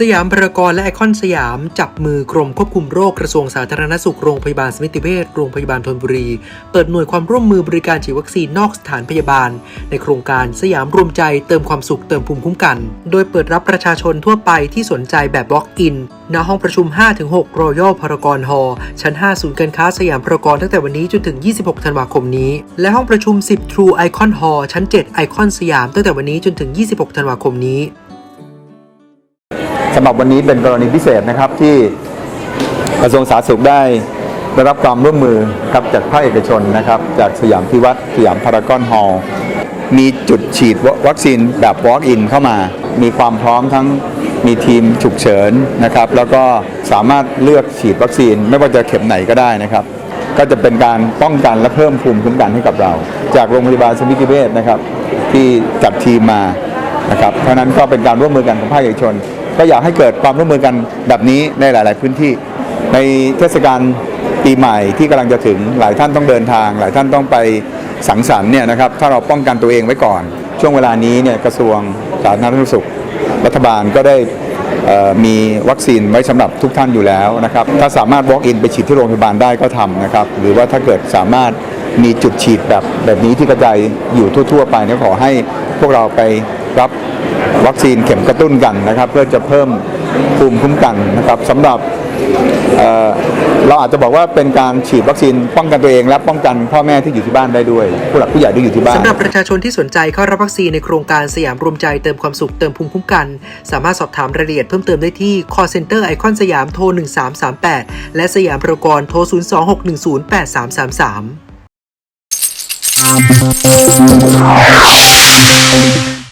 สยามพารากอนและไอคอนสยาม จับมือกรมควบคุมโรคกระทรวงสาธารณสุขโรงพยาบาลสมิติเวชโรงพยาบาลธนบุรี เปิดหน่วยความร่วมมือบริการฉีดวัคซีนนอกสถานพยาบาล ในโครงการสยามรวมใจเติมความสุขเติมภูมิคุ้มกัน โดยเปิดรับประชาชนทั่วไปที่สนใจแบบ Walk-in ณห้องประชุม 5-6 Royal Paragon Hall ชั้น 5 ศูนย์การค้าสยามพารากอนตั้งแต่วันนี้จนถึง 26 ธันวาคมนี้ และห้องประชุม 10 True Icon Hall ชั้น7ไอคอนสยามตั้งแต่วันนี้จนถึง 26 ธันวาคมนี้ สำหรับวันนี้เป็นกรณีพิเศษนะครับที่กระทรวงสาธารณสุขได้ได้รับความร่วมมือครับจากภาคเอกชนนะครับ จากสยามพิวัตรสยามพารากอนฮอลล์มีจุดฉีดวัคซีนแบบ Walk-in เข้ามา มีความพร้อมทั้งมีทีมฉุกเฉินนะครับ แล้วก็สามารถเลือกฉีดวัคซีนไม่ว่าจะเข็มไหนก็ได้นะครับ ก็จะเป็นการป้องกันและเพิ่มภูมิคุ้มกันให้กับเรา จากโรงพยาบาลสมิติเวชนะครับ ที่จัดทีมมานะครับเพราะฉะนั้นก็เป็นการร่วมมือกันของภาคเอกชน ก็อยากให้เกิดความร่วมมือกันแบบนี้ในหลาย ๆ พื้นที่ ในเทศกาลปีใหม่ที่กำลังจะถึงหลายท่านต้องเดินทาง หลายท่านต้องไปสังสรรค์เนี่ยนะครับถ้าเราป้องกันตัวเองไว้ก่อน ช่วงเวลานี้เนี่ยกระทรวงสาธารณสุข รัฐบาลก็ได้มีวัคซีนไว้สำหรับทุกท่านอยู่แล้วนะครับ ถ้าสามารถ walk in ไปฉีดที่โรงพยาบาลได้ก็ทำนะครับ หรือว่าถ้าเกิดสามารถมีจุดฉีดแบบแบบนี้ที่กระจายอยู่ทั่ว ๆ ไปเนี่ยขอให้พวกเราไปรับ วัคซีนเข็มกระตุ้นกันนะครับ เพื่อจะเพิ่มภูมิคุ้มกันนะครับสำหรับเเราอาจจะบอกว่าเป็นการฉีดวัคซีนป้องกันตัวเอง และป้องกันพ่อแม่ที่อยู่ที่บ้านได้ด้วย ผู้หลักผู้ใหญ่ที่อยู่ที่บ้านสำหรับประชาชนที่สนใจเข้ารับวัคซีนในโครงการสยามรวมใจเติมความสุขเติมภูมิคุ้มกัน สามารถสอบถามรายละเอียดเพิ่มเติมได้ที่ call center ไอคอนสยามโทร 1338 และสยามพารากอนโทร 026108333